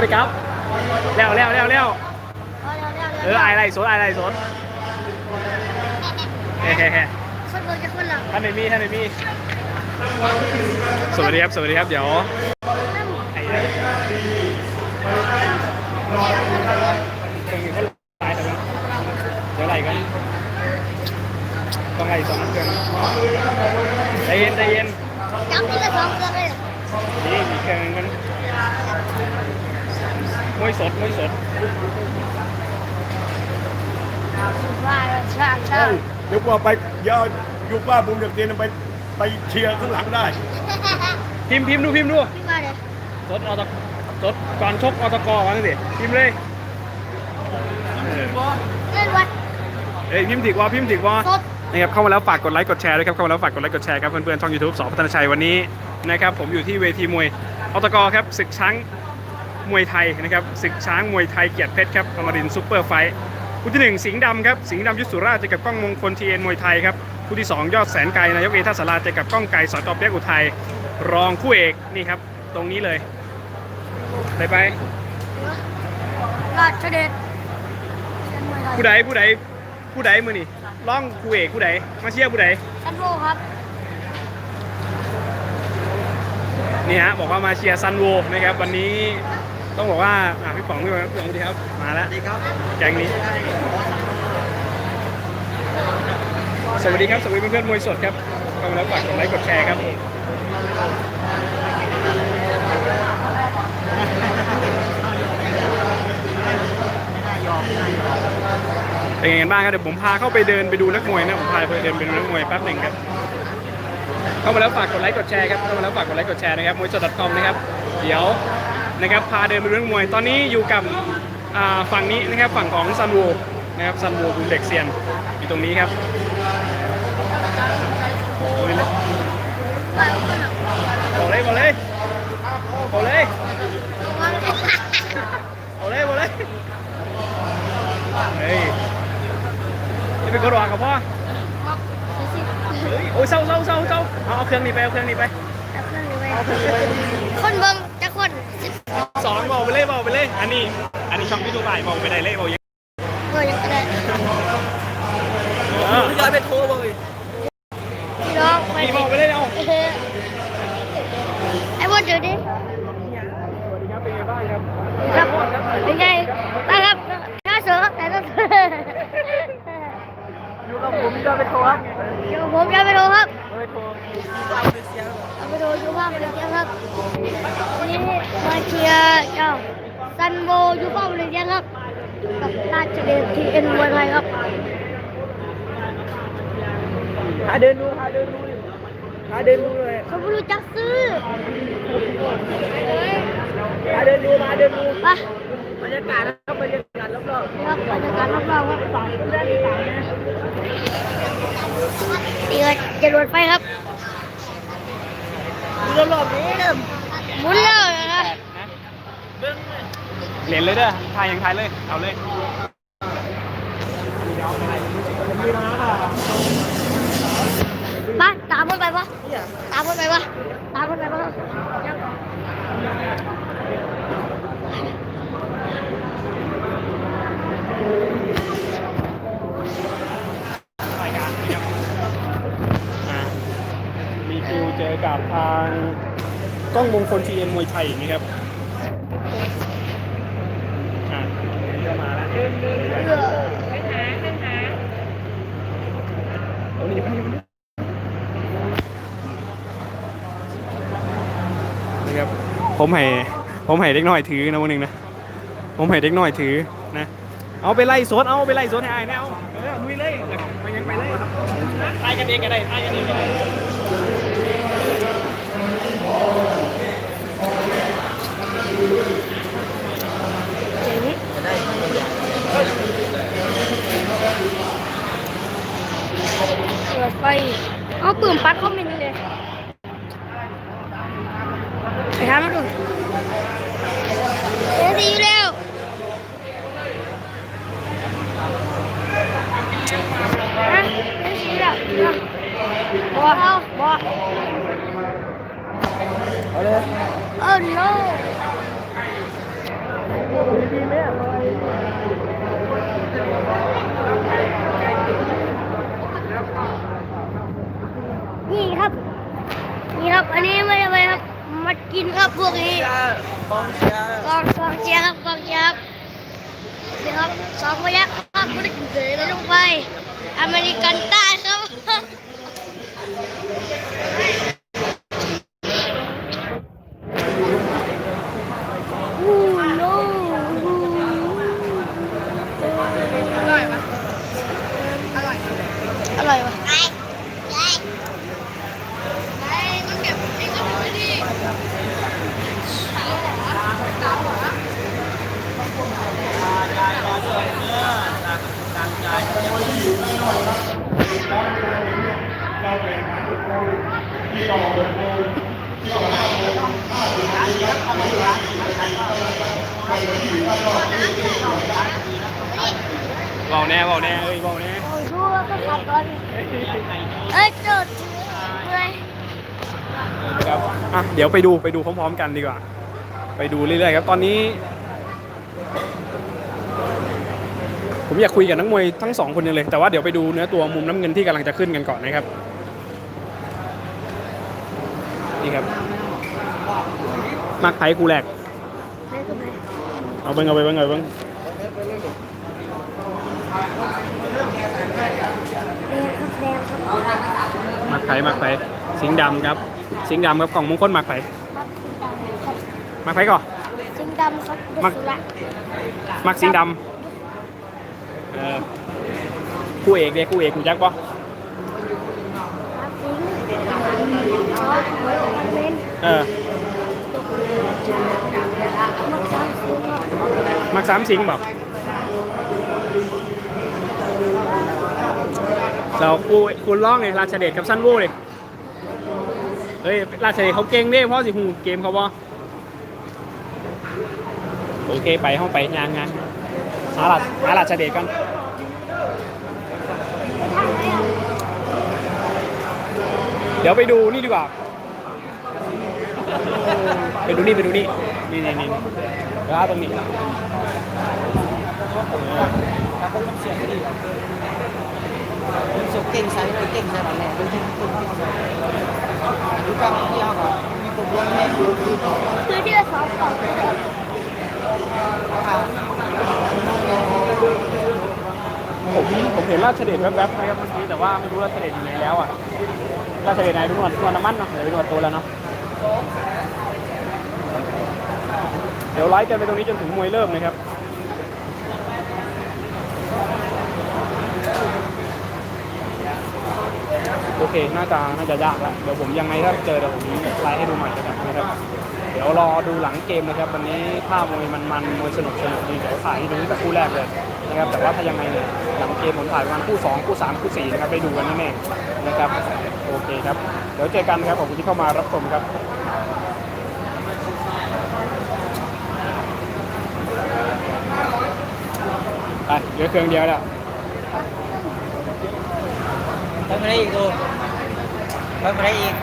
วัสดีครับแล้วแล้วแล้วแล้วเอาเร็วเร็วเออไออะไรสดไออะไรสดเฮ้เฮ้เฮ้คนเบิกจะคนหลังท่านไหนมีท่านไหนมีสวัสดีครับสวัสดีครับเดี๋ยวไอ้เนี่ยเครื่องนี้เขาไล่ทำไมเดี๋ยวไล่กันต้องไล่สองเครื่องใจเย็นใจเย็นจับทีละสองเครื่องเลยนี่มีเครื่องนึงมัน มวยสดมวยสดว่าช่างช่างเดี๋ยวว่าไปเดี๋ยวอยู่ป้าบุญเด็กเตียนไปไปเชียร์ข้างหลังได้ พิมพ์พิมพ์ดูพิมพ์ดูพี่ว่าเลยสดอตสดก่อนชกอตกวางสิพิมพ์เลยเออเล่นวัดเอ้ยพิมพ์ถิกว่าพิมพ์ถิกว่าสดนะครับเข้ามาแล้วฝากกดไลค์กดแชร์ด้วยครับเข้ามาแล้วฝากกดไลค์กดแชร์ครับเพื่อนๆช่อง YouTube สอพัฒนชัยวันนี้นะครับผมอยู่ที่เวทีมวยอตกครับศึกช้าง มวยไทยนะครับศึกช้างมวยไทยเกียรติเพชรครับอมรินทร์ซูเปอร์ไฟท์คู่ที่หนึ่งสิงห์ดำครับสิงห์ดำยุทธสุราชเจอกับกล้องมงคลทีเอ็นมวยไทยครับคู่ที่สองยอดแสนไกลนายกเอท่าสาราเจอกับกล้องไก่สอจอเปียกอุทัยรองคู่เอกนี่ครับ ตรงนี้เลย ไปไปราชเดชผู้ใดผู้ใดผู้ใดมือนี่ร้องคู่เอกผู้ใดมาเชียร์ผู้ใดซันโบครับนี่ฮะบอกว่ามาเชียร์ซันโวนะครับวันนี้ ต้องบอกว่าอะพี่ป๋องพี่ป๋องพี่ป๋องสวัสดีครับ มาแล้วสวัสดีครับแกงนี้ สวัสดีครับ สวัสดีเพื่อนๆมวยสดครับเข้ามาแล้วฝากกดไลค์กดแชร์ครับเป็นไงกันบ้างครับเดี๋ยวผมพาเข้าไปเดินไปดูนักมวยนะผมพาไปเดินไปดูนักมวยแป๊บหนึ่งครับ เข้ามาแล้วฝากกดไลค์กดแชร์ครับเข้ามาแล้วฝากกดไลค์กดแชร์นะครับมวยสด .com นะครับ เดี๋ยว นะครับพาเดินไปดูนักมวย ตอนนี้อยู่กับฝั่งนี้นะครับฝั่งของซันโวนะครับซันโวคุณเด็กเซียนอยู่ตรงนี้ครับบอกเลยบอกเลยบอกเลยบอกเลยบอกเลยเฮ้ยจะเป็นคนหวานกับพ่อเฮ้ยโอ้ยเศร้าเศร้าเศร้าเศร้าเอาเอาเครื่องนี้ไปเอาเครื่องนี้ไปคนเบิง คนสองบอกไปเลยบอกไปเลย อันนี้ อันนี้ช่องพี่ตูบ่ายบอกไปได้เลยบอกยังเบิงจะได้เออย้ายไปโทรเลยพี่น้องไปพี่บอกไปเลยเอาไอ้บอลเจอดิสวัสดีครับเป็นไงบ้างครับครับเป็นไงบ้างครับน่าเสือครับแต่ต้องอยู่กับผมย้ายไปโทรครับเดี๋ยวผมจะไปดูครับไปโทร เอาไปดูยูฟ่ามาเลเซียครับนี่มาเชียร์เจ้าซันโบยูฟ่ามาเลเซียครับกับราชเดชทีเอ็นมวยไทยครับหาเดินดูหาเดินดูหาเดินดูเลยเขาไม่รู้จักซื้อหาเดินดูหาเดินดูไปบรรยากาศครับบรรยากาศรอบนี่ครับบรรยากาศรอบๆครับๆเรื่องต่างๆนะนี่ก็จรวดไฟครับ ดูรอบๆนี้เริ่มหมุนเลยนะเหรียญเลยเด้อทายยังทายเลย เอาเลยมาตามมันไปปะตามมันไปปะตามมันไปปะ รายการนะครับอ่ามีคิวเจ อกับทางกล้องมงคลทีเอ็นมวยไทยนะครับอ่าเดี๋ยวมาแล้วเออเอานี่ไปนี่ไปนี่นะครับผมให้ผมให้เด็กน้อยถือนะวันหนึ่งนะผมให้เด็กน้อยถือนะ เอาไปไล่สดเอาไปไล่สดให้อายแนวเออลุยเลยไปยังไปเลยทายกันเองก็ได้ทายกันเองก็ได้ เปิดไฟเอาปืนปัดเข้ามินไปทำมาดูเดี๋ยวดีอยู่แล้วฮะเดี๋ยวดีอยู่แล้วบอเอาบอ เอาเลย Oh no ดีไหม นี่ครับ นี่ครับ อันนี้ไม่ได้ไปครับ มากิน ครับพวกนี้กองเชียร์กองกองเชียร์ครับกองเชียร์ครับนี่ครับสองพยักครับไม่ได้กินเลยแล้วลงไป อเมริกันใต้ครับ อู้โน้อร่อยปะอร่อย อร่อยปะต้องเก็บไอ้กระปุกนี่ เบาแน่เบาแน่เอ้ยเบาแน่โอ้ยรู้ว่าก็ขับก่อนเอ้ยจุดเลยครับอะเดี๋ยวไปดูไปดูพร้อมๆกันดีกว่า ไปดูเรื่อยๆครับตอนนี้ ผมอยากคุยกับนักมวยทั้งสองคนยังเลย แต่ว่าเดี๋ยวไปดูเนื้อตัวมุมน้ำเงินที่กำลังจะขึ้นกันก่อนนะครับ นี่ครับมากไผ่กูแหลกไม่ก็ไม่เอาเบิ้งเอาไปเบิ้งเอาไปเบิ้งแดงครับแดงครับมากไผ่มากไผ่สิงห์ดำครับ สิงห์ดำครับของมงคลมากไผ่ครับมากไผ่ก่อนสิงห์ดำครับมักสุระมากสิงห์ดำ เออคู่เอกเด็กคู่เอกคุณจักปะครับสิงห์อ๋อเล่นเออมักสามสิงห์ครับมักสามสิงห์แบบเราคูคุณร้องไงราชเดชกับสั้นโว้เลยเฮ้ยราชเดชเขาเก่งเด้เพราะสิหูเกมเขาบ่โอเคไปห้องไปงานงาน หาราชหาราชเดชกันเดี๋ยวไปดูนี่ดีกว่า ไปดูนี่ไปดูนี่ นี่นี่นี่แล้วตรงนี้สุกเก่งใส่เก่งใส่แบบนี้เป็นที่คุณดูกับเที่ยวก่อนมีผมลงแม่คือที่ละสองสอง ผมผม เห็นราชเดชแวบๆนะครับเมื่อกี้แต่ว่าไม่รู้ราชเดชอยู่ไหนแล้วอะราชเดชไหนดูนวดนวดน้ำมันเนาะเดี๋ยวไปนวตัวแล้วเนาะเดี๋ยวไลฟ์กันไปตรงนี้จนถึงมวยเริ่มนะครับโอเค น่าจะ น่าจะยากแล้ว เดี๋ยวผมยังไงถ้าเจอเดี๋ยวผมไลฟ์ให้ดูใหม่นะครับนะครับ ดี๋ยวรอดูหลังเกมนะครับวันนี้ภาพมวยมันมันมวยสนุกสนุกดีเดี๋ยวถ่ายให้ดูตั้งแต่คู่แรกเลยนะครับแต่ว่าถ้ายังไงเนี่ยหลังเกมผมถ่ายประมาณคู่ 2 คู่ 3 คู่ 4 นะครับได้ดูกันแน่ๆนะครับโอเคครับเดี๋ยวเจอกันครับขอบคุณที่เข้ามารับชมครับไปเหลือเครื่องเดียวแล้วไปไม่ได้อีกดูไปไม่ได้อีก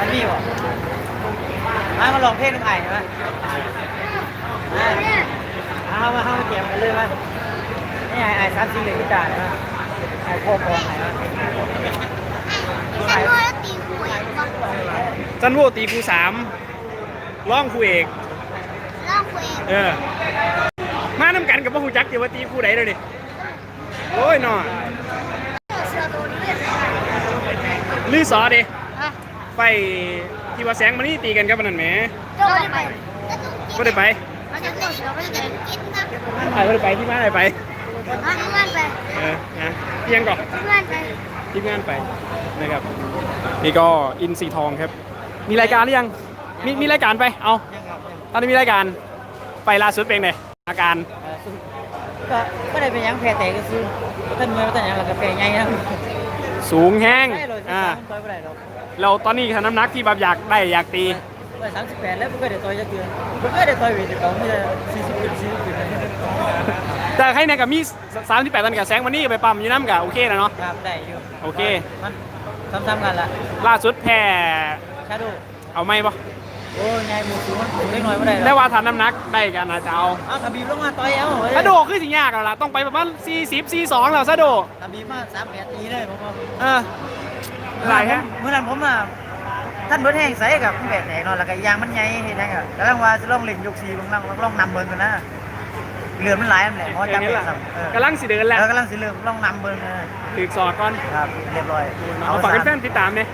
มันมีบ่ มามาลองเพลงหนึ่งไอ้ใช่ไหมเอามาเข้ามาเก็บกันเลยมั้ยนี่ไอ้ไอ้สามสี่เลยกีตาร์นะไอ้โคกองไอ้ฉันว่าแล้วตีหวยก่อนจันโวตีคูสามร่องคูเอกล่างหวยเออ มาน้ำกันกับพวกฮูจักเดี๋ยวว่าตีคูไหนเลยดิโอ้ยหนอเสือตัวนี้เลยลือสอเด้ฮะ ไป ที่ว่าแสงมันนี่ตีกันกับมันนั่นแหมเจ้าไปก็ได้ไปมันจะเสือไม่ได้กินนะไอ้ก็ได้ไปที่มาได้ไปทำงานไปเออนะเพียงก่อนทำงานไปทีมงานไปนะครับนี่ก็อินซีทองครับ มีรายการหรือยังมีมีรายการไปเอายังครับตอนนี้มีรายการไปล่าสุดเป็นไงอาการก็ก็ได้เป็นยังแพ้แต่ก็ซื้อต้นเมืองต้นยังเราก็แพ้ใหญ่นะสูงแห้งไม่เลยอ่า ต่อยไม่ได้หรอกเราตอนนี้น้ำหนักที่แบบอยากได้อยากตีต่อยสามสิบแปดแล้วไม่เคยได้ต่อยจะเตือนไม่เคยได้ต่อยเวทเก่าไม่ได้สี่สิบปีสี่สิบปีแต่ให้ในกับมีสามที่แปดตันกับแสงวันนี้ก็ไปปั๊มอยู่น้ำกับโอเคนะเนาะครับได้อยู่โอเคมันซ้ำๆกันละล่าสุดแพ้ชาดูเอาไหมปะโอ้ยไงหมูสูงมันสูงเล็กน้อยไม่ได้หรได้อกว่าทันน้ำหนักได้กันนะจะเอาเอาทบีบลงมาต่อยเอาเฮ้ยซาโดคือสิยากแล้วล่ะต้องไปประมาณ40 42แล้วซาโดทบีบมาสามแปดตีเลยผมว่าเออ หลายฮะเมื่อนั้นผมอะท่านเบิร์ดแห้งใส่กับแบกแหนนอนแล้วก็ยางมันใหญ่เห็นไหมครับแล้วว่าจะลองเล่นยกสีบางล่างลองนำเบิร์กันนะเรือมันหลายมันแหละเพราะอย่างจำนี้เป็นล่ะสัมเออกำลังสิเดินแหละแล้วกำลังสิเริ่มลองนำเบิร์นะถือสอดก่อนครับเรียบร้อยเอาฝากแฟนๆติดตามเนี่ย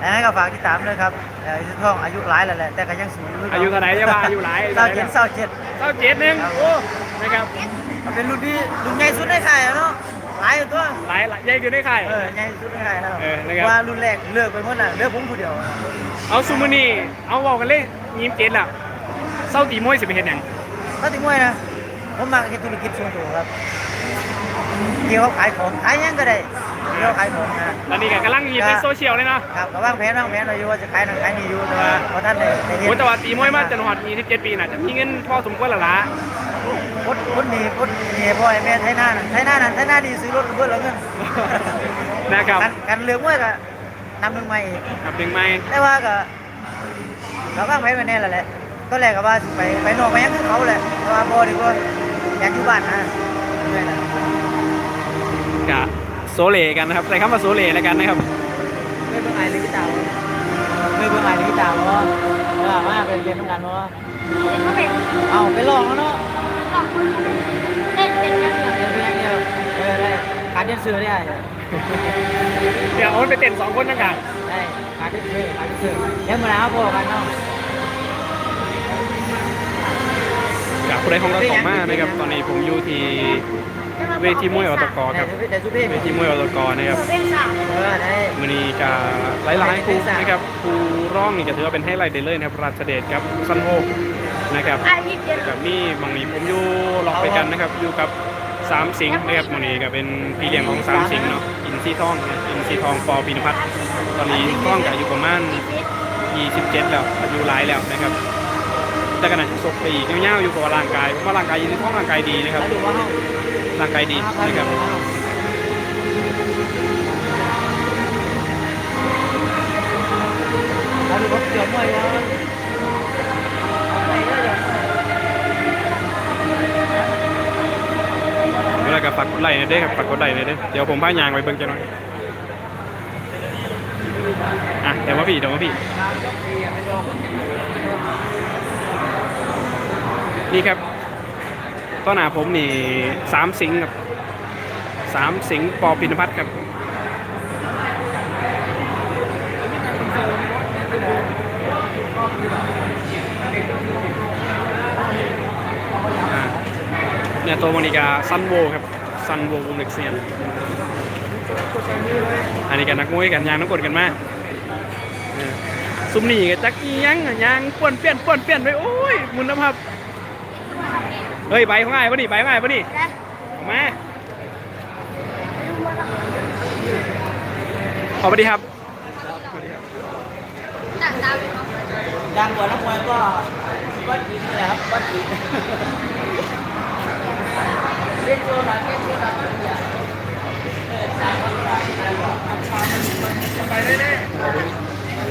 แล้วก็ฝากติดตามด้วยครับเอ่อท่องอายุหลายแล้วแหละแต่ก็ยังสูงอายุเท่าไหร่จะว่าอายุหลายเศร้าเจ็ดเศร้าเจ็ดเศร้าเจ็ดหนึงโอ้นะครับเป็นรุ่นที่รุ่นใหญ่สุดในค่ายแล้วเนาะ หลายอยู่ตัวหลายหลายใหญ่อยู่ในค่าย เออใหญ่สุดในค่ายแล้วเออนะครับ ว่ารุ่นแรกเลิกไปหมดน่ะเหลือผมผู้เดียวเอาซูมานี่เอาบอกกันเลยยิ้มเจ็ดแล้วเศร้าตีมวยสิไปเห็นยังถ้าถึงมวยนะผมมาเฮ็ดธุรกิจส่วนตัวครับเกี่ยวกับขายของขายหยังก็ได้เกี่ยวกับขายของนะ ตอนนี้ก็กำลังยิ้มในโซเชียลเลยเนาะครับก็วางแผนวางแผนไว้อยู่ว่าจะขายนั่นขายนี่อยู่แต่ว่าพอท่านได้ได้เฮ็ดโอ้ยแต่ว่าตีมวยมาจนหอดมี17ปีน่ะจะมีเงินพอสมควรและละ พดพดหนี่พดหนี่พ่อให้แม่ไทยหน้านั่นไทยหน้านั่นไทยหน้านี่ซื้อรถเพื่อนแล้วเงินนะครับกันกันเลือกมวยก็นำหนึ่งใหม่อีกกับดึงไม้แต่ว่าก็เราก็ไม่ไปแน่แหละแหละก็แรกก็ว่าสิไปไปนอกไปยังคือเขาแหละแต่ว่าพอดีกว่าอยากอยู่บ้านนะเหนื่อยนะกะโซเลกันนะครับใส่คำว่าโซเลแล้วกันนะครับไม่เบิ่งไอ้ลิขิตาวะไม่เบิ่งไอ้ลิขิตาวะว่ามาไปเรียนทำงานวะเขาเป็นเอาไปลองแล้วเนาะสองคน เล่นเป็นอย่าเดียวเรียนเพียงเดียวเออได้การเรียนซื้อได้เดี๋ยวเอามันไปเต้นสองคนนั่นกันได้การเรียนซื้อการเรียนซื้อเดี๋ยวมาแล้วพอกันเนาะกับผู้ใดของเราสองมานะครับตอนนี้ผมอยู่ที่เวทีมวยอตกครับเวทีมวยอตกนะครับเป็นสาวเออได้มือนี้กับหลายๆคู่นะครับคู่ร่องนี่ก็ถือว่าเป็นไฮไลท์เดลเลยนะครับราชเดชครับซันโฮ นะครับกับนี่มองนี้ผมอยู่หลอกไปกันนะครับอยู่กับสามสิงนะครับมองนี้ก็เป็นพี่เลี้ยงของสามสิงเนาะอินซีทองนะอินซีทองปอปีนพัฒน์ตอนนี้ท้องก็อยู่ประมาณ27แล้วอายุหลายแล้วนะครับแต่ขณะที่ศกไปอีกยาวๆอยู่กับร่างกายเพราะว่าร่างกายยินดีท้องร่างกายดีนะครับร่างกายดีนะครับเรดูว่าเกี่ยวมวยแล้ว แล้วก็ฝากกดไลค์หน่ยเด้อครับฝากกดไลค์หน่ยเด้อเดี๋ยวผมพายางไปเบิ่งจังหน่อยอะเดี๋ยวมาพี่เดี๋ยวมาพี่ นี่ครับต้นหนาผมนี่สามสิงครับสามสิงปอพินพัฒน์ครับอ่าเนี่ย ตัวมันอีกาซันโวครับซันโววงเล็กเซียนอันนี้กันนักมวยกันยางน้ำกดกันมาเออซุมนี่กับจักอียังยางป้วนเปี้ยนป้วนเปี้ยนไปโอ้ยมุนน้ำครับเฮ้ยใบของไอ้ปะนี่ใบของไอ้ปะนี่นะออกมาขอสวัสดีครับต่างดาวดังกว่านักมวยก็วัดกินนะครับวัดกินเล่น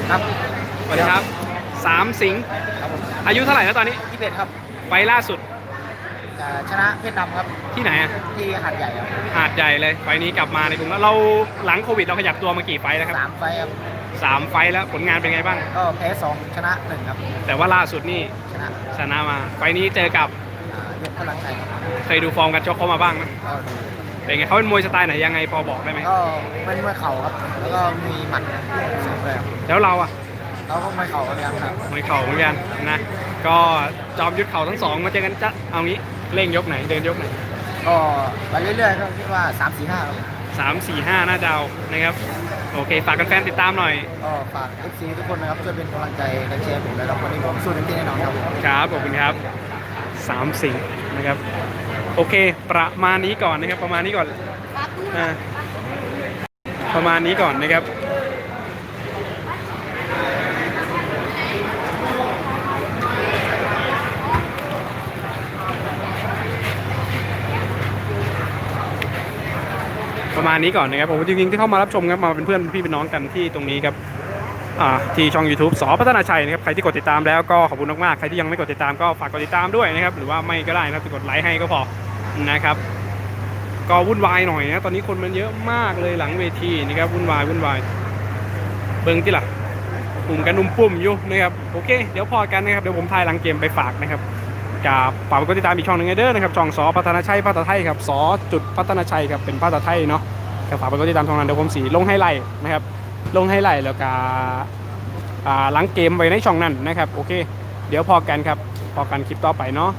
ครับสวัสดีครับสามสิงห์อายุเท่าไหร่แล้วตอนนี้ที่เป็ดครับไฟล่าสุดอ่าชนะเพชรดำครับที่ไหนอะที่หัดใหญ่ครับหาดใหญ่เลยไฟล์นี้กลับมาในกรุงแล้วเราหลังโควิดเราขยับตัวมากี่ไฟล์แล้วครับสามไฟท์ครับสามไฟล์แล้วผลงานเป็นไงบ้าง ก็แพ้สองชนะหนึ่งครับแต่ว่าล่าสุดนี่ชนะชนะมาไฟล์นี้เจอกับอ่ายกพลังใจครับ เคยดูฟอร์มกันชกเขามาบ้างไหมก็ดูเป็นไงเขาเป็นมวยสไตล์ไหนยังไงพอบอกได้ไหมก็เป็นมวยเข่าครับ แล้วก็มีหมัดสูงเลยครับแล้วเราอะแล้วก็มวยเข่าเหมือนกันครับมวยเข่าเหมือนกันนะ ก็จอมยุทธเข่าทั้งสองมาเจอกันจะเอางี้เร่งยกไหนเดินยกไหนก็ไปเรื่อยๆก็คิดว่า3 4 5ครับสามสี่ห้าน่าจะเอานะครับ โอเคฝากกันแฟนติดตามหน่อยก็ฝาก FC ทุกคนนะครับช่วยเป็นกำลังใจและเชียร์ผมเลยครับวันนี้ผมสู้เต็มที่แน่นอนครับ ครับขอบคุณครับสามสิ่งนะครับ โอเค ประมาณนี้ก่อนนะครับ ประมาณนี้ก่อนอ่าประมาณนี้ก่อนนะครับประมาณนี้ก่อนนะครับผมจริงๆที่เข้ามารับชมครับมาเป็นเพื่อนพี่เป็นน้องกันที่ตรงนี้ครับ ที่ช่อง YouTube สอพัฒนาชัยนะครับใครที่กดติดตามแล้วก็ขอบคุณมากๆใครที่ยังไม่กดติดตามก็ฝากกดติดตามด้วยนะครับหรือว่าไม่ก็ได้นะครับกดไลค์ให้ก็พอนะครับก็วุ่นวายหน่อยนะตอนนี้คนมันเยอะมากเลยหลังเวทีนะครับวุ่นวายวุ่นวายเบิ่งที่ล่ะปุ่มกันนุ่มปุ่มอยู่นะครับโอเคเดี๋ยวพอกันนะครับเดี๋ยวผมถ่ายหลังเกมไปฝากนะครับกับฝากกดติดตามอีกช่องหนึ่งเด้อนะครับช่องสอพัฒนาชัยภาษาไทยครับสอจุดพัฒนาชัยครับเป็นภาษาไทยเนาะก็ฝากไปกดติดตามช่องนั้นเดี๋ยวผมสีลงให้ไลน์นะครับ ลงให้ไลน์แล้วก็ล้าหลังเกมไว้ในช่องนั้นนะครับ โอเค เดี๋ยวพอกันครับ พอกันคลิปต่อไปเนาะ